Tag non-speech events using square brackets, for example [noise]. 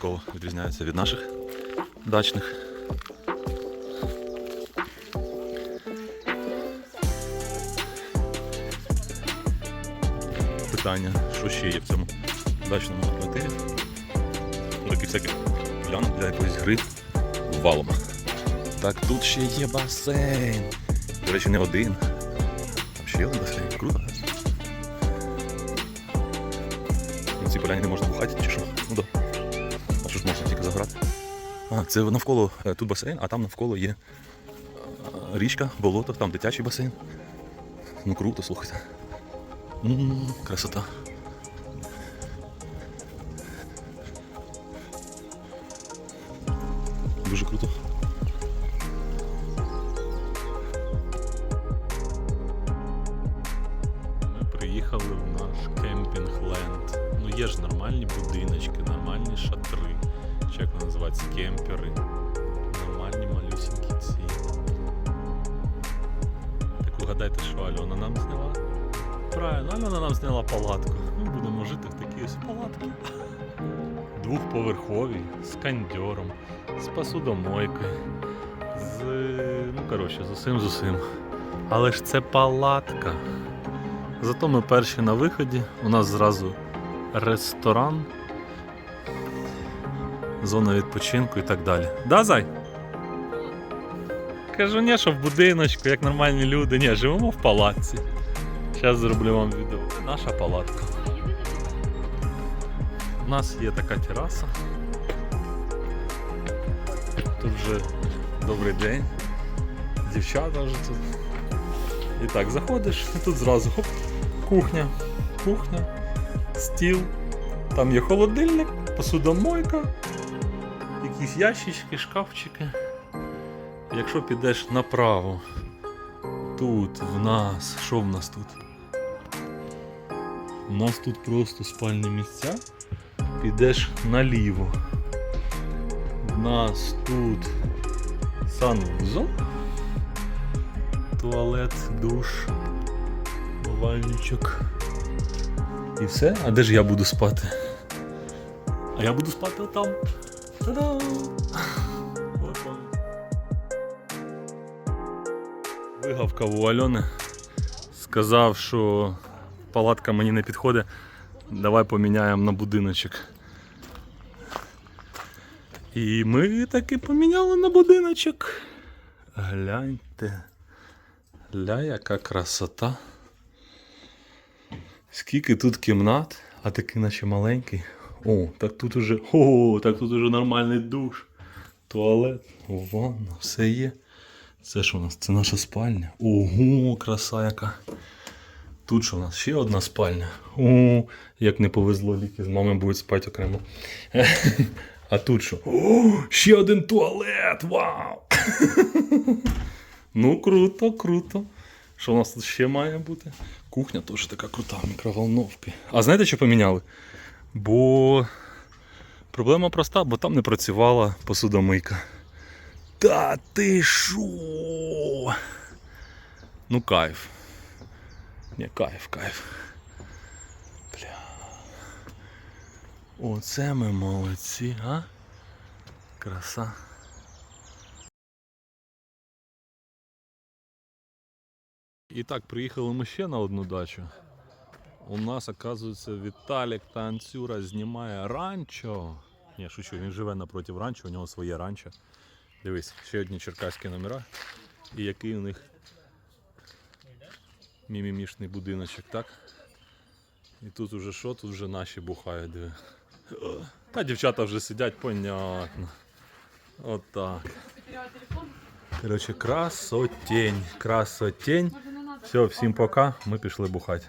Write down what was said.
100% відрізняються від наших дачних. Питання, що ще є в цьому дачному кооперативі? Ну, такі всякі плянок для якоїсь гри валом. Так тут ще є басейн. До речі, не один. Там ще один басейн. Круто. На цій поляні не можна бухати чи що? Ну да. Заграти? А, це навколо е, тут басейн, а там навколо є е, річка, болото, там дитячий басейн. Ну круто, слухайте. м красота. Дуже круто. Ми приїхали в наш кемпінг-ленд. Ну є ж нормальні будиночки, нормальні шатри. Чи як вони називаються? Кемпери. Нормальні малюсінькі ці. Так угадайте, що Альона нам зняла? Правильно, Альона нам зняла палатку. Ми будемо жити в такій ось палатці. Двохповерховій, з кондьором, з посудомойкою, з. ну коротше, з усім з усім. Але ж це палатка. Зато ми перші на виході. У нас зразу ресторан, зона відпочинку і так далі. Да, зай? Кажу, ні, що в будиночку, як нормальні люди. Ні, живемо в палатці. Зараз зроблю вам відео. Наша палатка. У нас є така тераса. Тут вже добрий день. Дівчата вже тут. І так, заходиш, і тут зразу хоп, кухня, кухня, стіл, там є холодильник, посудомойка, якісь ящички, шкафчики. Якщо підеш направо, тут в нас, що в нас тут? У нас тут просто спальні місця. Підеш наліво. В нас тут санвузол туалет, душ, овальничок. І все. А де ж я буду спати? А я буду спати там. Та-дам! Вигавкав у Альони. Сказав, що палатка мені не підходить. Давай поміняємо на будиночок. І ми таки поміняли на будиночок. Гляньте. Ля, яка красота. Скільки тут кімнат, а такий наче маленький. О, так тут уже. О, так тут уже нормальний душ. Туалет, ванна, все є. Це що у нас? Це наша спальня. Ого, краса яка. Тут що у нас? Ще одна спальня. О, як не повезло, ліки з мамою будуть спати окремо. [laughs] А тут що? О, ще один туалет! Вау! [laughs] Ну, круто, круто. Що у нас тут ще має бути? Кухня теж така крута, мікроволновки. А знаєте, що поміняли? Бо проблема проста, бо там не працювала посудомийка. Та ти шо? Ну, кайф. Ні, кайф, кайф. Бля. Оце ми молодці, а? Краса. І так, приїхали ми ще на одну дачу. У нас, оказується, Віталік Танцюра знімає ранчо. Ні, шучу, він живе напроти ранчо, у нього своє ранчо. Дивись, ще одні черкаські номера. І який у них мімімішний будиночок, так? І тут уже що? Тут вже наші бухають, диви. Та дівчата вже сидять, понятно. Отак. Коротше, красотень, красотень. Все, всім пока. Ми пішли бухати.